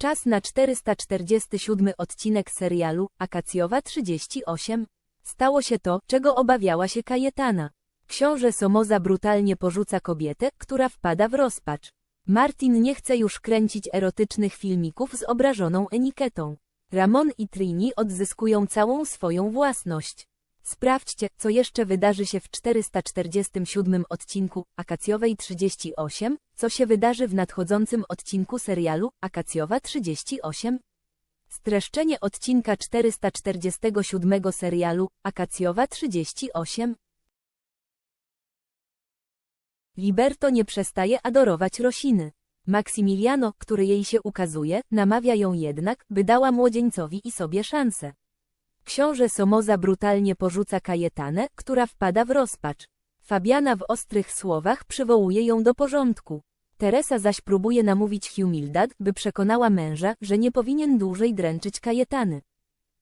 Czas na 447 odcinek serialu Akacjowa 38. Stało się to, czego obawiała się Kajetana. Książę Somoza brutalnie porzuca kobietę, która wpada w rozpacz. Martin nie chce już kręcić erotycznych filmików z obrażoną Eniketą. Ramon i Trini odzyskują całą swoją własność. Sprawdźcie, co jeszcze wydarzy się w 447 odcinku Akacjowej 38, co się wydarzy w nadchodzącym odcinku serialu Akacjowa 38. Streszczenie odcinka 447 serialu Akacjowa 38. Liberto nie przestaje adorować Rosiny. Maksymiliano, który jej się ukazuje, namawia ją jednak, by dała młodzieńcowi i sobie szansę. Książę Somoza brutalnie porzuca Kajetanę, która wpada w rozpacz. Fabiana w ostrych słowach przywołuje ją do porządku. Teresa zaś próbuje namówić Humildad, by przekonała męża, że nie powinien dłużej dręczyć Kajetany.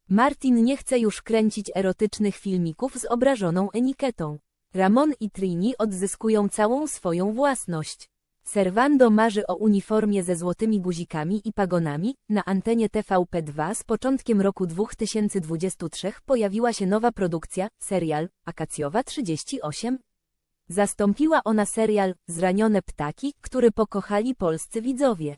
Martin nie chce już kręcić erotycznych filmików z obrażoną Eniketą. Ramon i Trini odzyskują całą swoją własność. Servando marzy o uniformie ze złotymi guzikami i pagonami. Na antenie TVP2 z początkiem roku 2023 pojawiła się nowa produkcja, serial Akacjowa 38. Zastąpiła ona serial Zranione ptaki, który pokochali polscy widzowie.